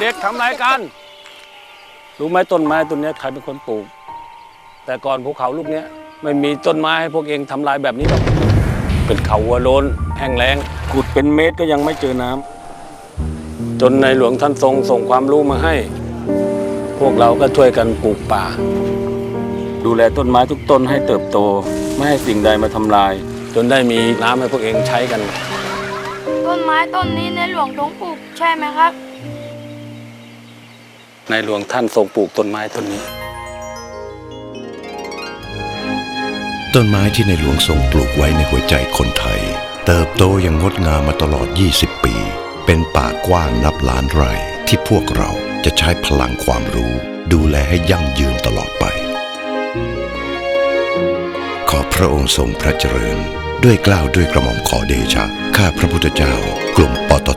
เด็กๆทำไรกัน รู้ไหมต้นไม้ต้นนี้ใครเป็นคนปลูก แต่ก่อนภูเขาลูกนี้ไม่มีต้นไม้ให้พวกเองทำลายแบบนี้หรอก เป็นเขาวัวโลนแห้งแล้งขุดเป็นเมตรก็ยังไม่เจอน้ำจนในหลวงท่านทรงส่งความรู้มาให้ พวกเราก็ช่วยกันปลูกป่า ดูแลต้นไม้ทุกต้นให้เติบโต ไม่ให้สิ่งใดมาทำลาย จนได้มีน้ำให้พวกเองใช้กัน ต้นไม้ต้นนี้ในหลวงทรงปลูกใช่ไหมครับ ในหลวงท่านทรงปลูกต้นไม้ต้นนี้ ต้นไม้ที่ในหลวงทรงปลูกไว้ในหัวใจคนไทย เติบโตอย่างงดงามมาตลอด 20 ปี เป็นป่ากว้างนับล้านไร่ที่พวกเราจะใช้พลังความรู้ ดูแลให้ยั่งยืนตลอดไป ขอพระองค์ทรงพระเจริญ ด้วยกล้าวด้วยกระหม่อมขอเดชะ ข้าพระพุทธเจ้ากลุ่มปต